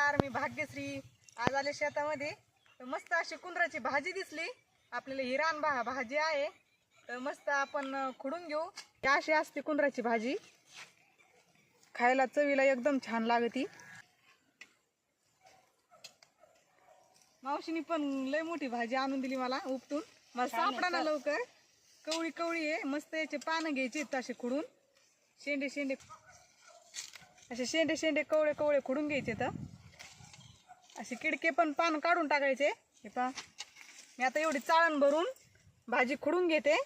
नमस्कार मी भाग्यश्री. आज आले शेतामध्ये. मस्त अशी कुंदराची भाजी दिसली. आपल्याला ही रान भा भाजी आहे. तर मस्त आपण खुडून घेऊ. अशी असते कुंदराची भाजी. खायला चवीला एकदम छान लागती. मावशीनी पण लय मोठी भाजी आणून दिली मला उपटून. मला सापडा ना लवकर. कवळी कवळी आहे. मस्त याचे पानं घ्यायचे असे खुडून. शेंडे शेंडे. असे शेंडे शेंडे कवळे कवळे खुडून घ्यायचे तर. असे किडके पण पान काढून टाकायचे. हे पहा. मी आता एवढी चाळण भरून भाजी खुडून घेते.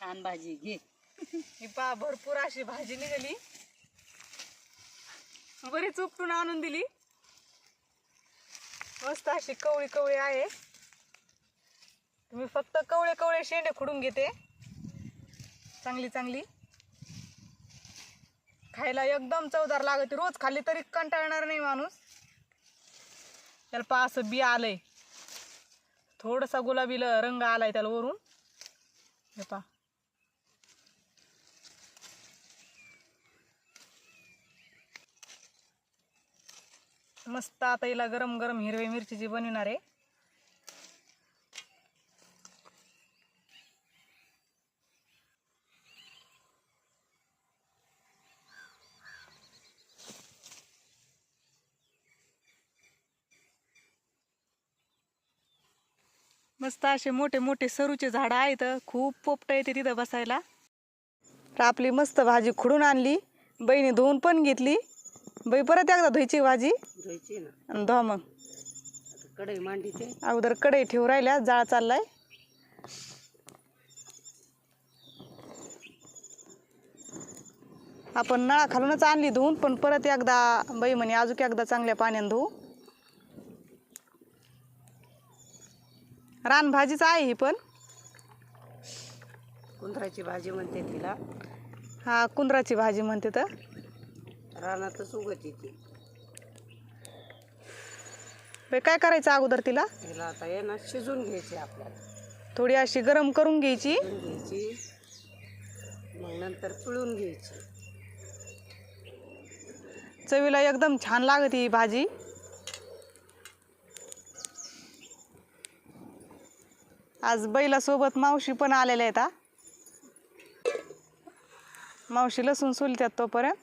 छान भाजी घे. ही पहा भरपूर अशी भाजी निघाली. बरीच उपटून आणून दिली. मस्त अशी कवळी कवळी आहे. तुम्ही फक्त कवळे कवळे शेंडे खुडून घेते. चांगली चांगली. खायला एकदम चवदार लागते. रोज खाल्ली तरी कंटाळणार नाही माणूस. त्याला पहा असं बी आलंय. थोडासा गुलाबी रंग आलाय त्याला वरून. हे पहा. मस्त आता हिला गरम गरम हिरवी मिरचीची बनविणार आहे. मस्त असे मोठे मोठे सरूचे झाडं आहेत. खूप पोपट येते तिथं बसायला. तर आपली मस्त भाजी खुडून आणली. बहिणी धुवून पण घेतली. बाई परत एकदा धुयची भाजी? धुवायची ना. आणि धुवा मग. कढई मांडी ते अगोदर कढई ठेवू राहिल्या. जाळ चाललाय. आपण नळा खालूनच आणली धुवून पण परत एकदा बाई म्हणे अजून एकदा चांगल्या पाण्याने धुवू. रान भाजीच आहे ही पण. कुंदराची भाजी म्हणते तिला. हा कुंदराची भाजी म्हणते तर. रानातच उगत बाई काय करायचं अगोदर तिला? तिला आता ये ना शिजून घ्यायची आपल्याला. थोडी अशी गरम करून घ्यायची. शिजून घ्यायची. मग नंतर पिळून घ्यायची. चवीला एकदम छान लागते ही भाजी. आज बैलासोबत मावशी पण आलेल्या आहेत हा. मावशी लसूण सोलत्यात तोपर्यंत.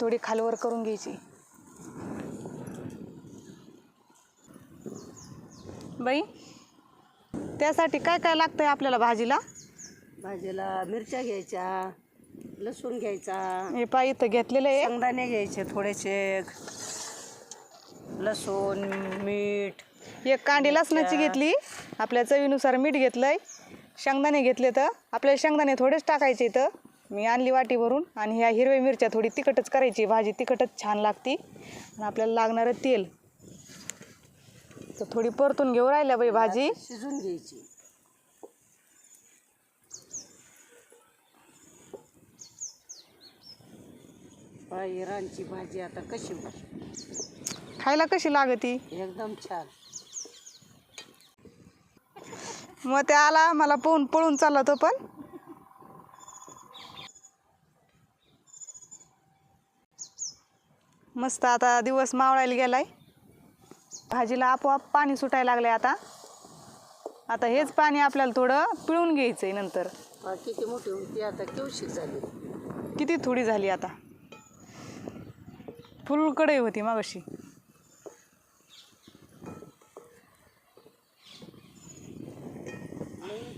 थोडी खालवर करून घ्यायची. बाई त्यासाठी काय काय लागतंय आपल्याला भाजीला? भाजीला मिरच्या घ्यायच्या लसूण घ्यायचा. हे पा इथं घेतलेलं आहे. शेंगदाणे घ्यायचे थोडेसे. लसूण मीठ. एक कांडी लसणाची घेतली. आपल्या चवीनुसार मीठ घेतलंय. शेंगदाणे घेतले तर आपल्याला शेंगदाणे थोडेच टाकायचे इथं. मी आणली वाटी भरून आणि ह्या हिरव्या मिरच्या थोडी तिखटच करायची. भाजी तिखटच छान लागती. आणि आपल्याला लागणारं तेल. तर थोडी परतून घेऊ राहिल्या बाई भाजी. शिजून घ्यायची. इराणची भाजी आता कशी? खायला कशी लागती? एकदम छान. मग ते आला मला पोहून पळून चालला तो पण. मस्त आता दिवस मावळायला गेलाय. भाजीला आपोआप पाणी सुटायला लागलंय आता. आता हेच पाणी आपल्याला थोडं पिळून घ्यायचंय नंतर. किती मोठी होती आता केवशी झाली. किती थोडी झाली आता. फुल कढई होती मागशी.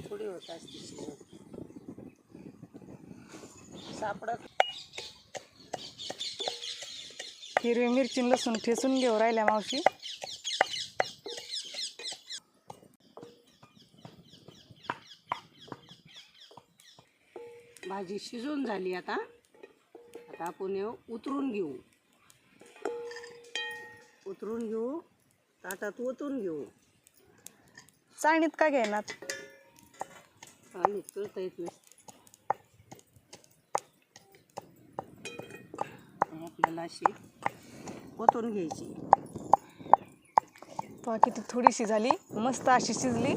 थोडी होत सापडत हिरवी मिरची लसूण ठेचून घेऊ राहिल्या मावशी. भाजी शिजून झाली आता. आता आपण उतरून घेऊ. उतरून घेऊ. ताटात ओतून घेऊ. चाळणीत का घेणार? पाणी पिळता येत नाही. आपल्याला अशी ओतून घ्यायची. पहा किती थोडीशी झाली. मस्त अशी शिजली.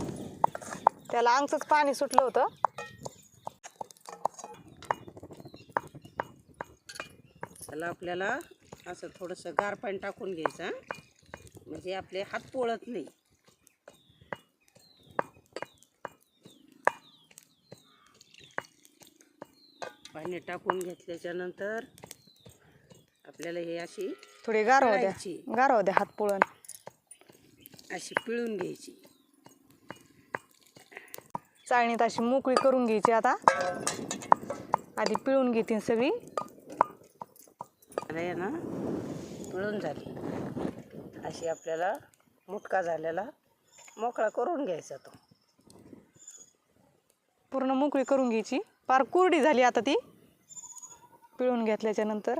त्याला अंगचंच पाणी सुटलं होतं. त्याला आपल्याला असं थोडंसं गार पाणी टाकून घ्यायचं. म्हणजे आपले हात पोळत नाही. पाणी टाकून घेतल्याच्या नंतर आपल्याला हे अशी थोडी गार होऊ पिळायची. द्या गार होऊ द्या हात पोळण. अशी पिळून घ्यायची. चाळणीत अशी मोकळी करून घ्यायची आता. आधी पिळून घेतील सगळी. आता आहे ना पिळून झाली अशी आपल्याला मुटका झालेला मोकळा करून घ्यायचा तो. पूर्ण मोकळी करून घ्यायची. पार कुरडी झाली आता ती. पिळून घेतल्याच्या नंतर.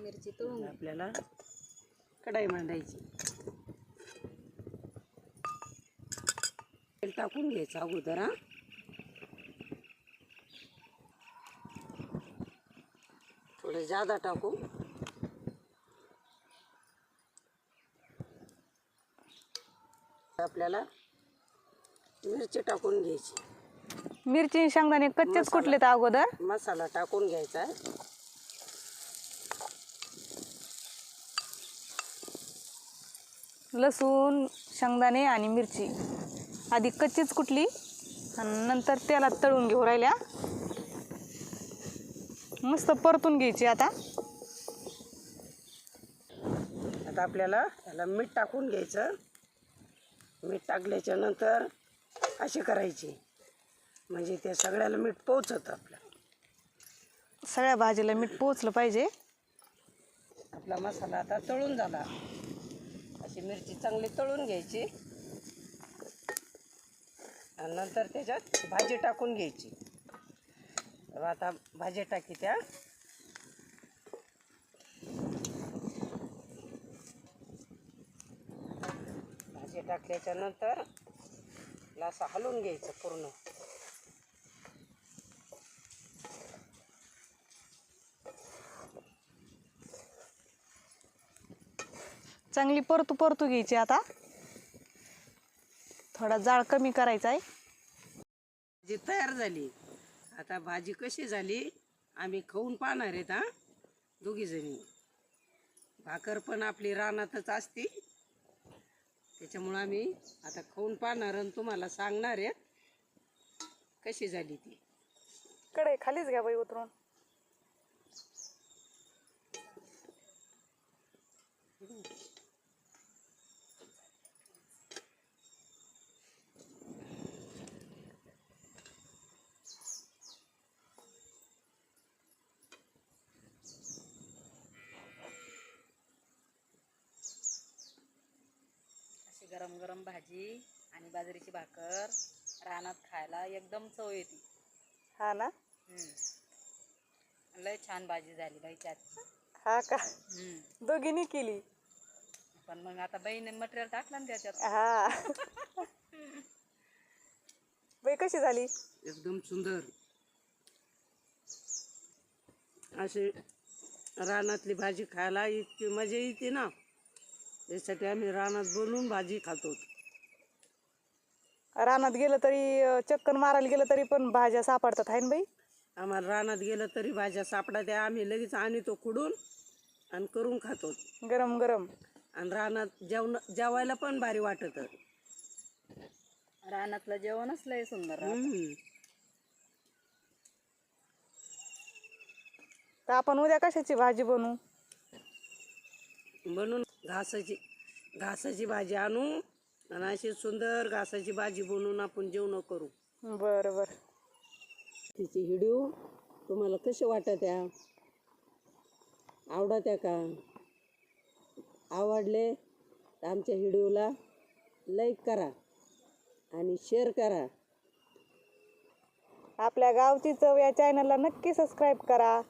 मिरची तळून आपल्याला कढाई मांडायची तेल टाकून घ्यायचं अगोदर हा. थोडं जादा टाकू. आपल्याला मिरची टाकून घ्यायची. मिरची शेंगदाणे कच्चेच. कुटले तर अगोदर? मसाला टाकून घ्यायचा आहे. लसूण शेंगदाणे आणि मिरची. आधी कच्चीच कुटली आणि नंतर तेलात तळून घेऊ राहिल्या. मस्त परतून घ्यायची आता. आता आपल्याला याला मीठ टाकून घ्यायचं. मीठ टाकल्याच्या नंतर अशी करायची. म्हणजे त्या सगळ्याला मीठ पोचतं आपलं. सगळ्या भाजीला मीठ पोचलं पाहिजे. आपला मसाला आता तळून झाला. अशी मिरची चांगली तळून घ्यायची. आणि नंतर त्याच्यात भाजी टाकून घ्यायची. तर आता भाजी टाकी त्या. भाजी टाकल्याच्या नंतर असं हलवून घ्यायचं पूर्ण. चांगली परतू परतू घ्यायची आता. थोडा जाळ कमी करायचा आहे. भाजी तयार झाली. आता भाजी कशी झाली आम्ही खाऊन पाहणार आहेत हा? दोघी जणी. भाकर पण आपली रानातच असते. त्याच्यामुळं आम्ही आता खाऊन पाहणार आणि तुम्हाला सांगणार आहेत कशी झाली ती. कडे खालीच घ्या बाई उतरून. गरम गरम भाजी आणि बाजरीची भाकर रानात खायला एकदम चव येते. हा ना. लय छान भाजी झाली बाई त्यात. हा का? हम्म. दोघींनी केली. पण मग आता बाईने मटेरियल टाकलं ना त्याच्यात. हा. बाई कशी झाली? एकदम सुंदर. अशी रानातली भाजी खायला इतकी मजा येते ना. त्यासाठी आम्ही रानात बनवून भाजी खातो. रानात गेलं तरी अं, चक्कर मारायला गेलं तरी पण भाज्या सापडतात आहे ना बाई? आम्हाला रानात गेलं तरी भाज्या सापडा त्या आम्ही लगेच आणतो कुडून आणि करून खातो. गरम गरम. आणि रानात जेवण जेवायला पण भारी वाटत. रानातलं जेवणच लय सुंदर. तर आपण उद्या कशाची भाजी बनवू? बनवून घासाची घासाची भाजी आणू आणि अशी सुंदर घासाची भाजी बनवून आपण जेवण करू. बरं बरं तिचे व्हिडिओ तुम्हाला कसे वाटत? आहे आवडत आहे का? आवडले तर आमच्या व्हिडिओला लाईक करा आणि शेअर करा. आपल्या गावची चव या चॅनलला नक्की सबस्क्राईब करा.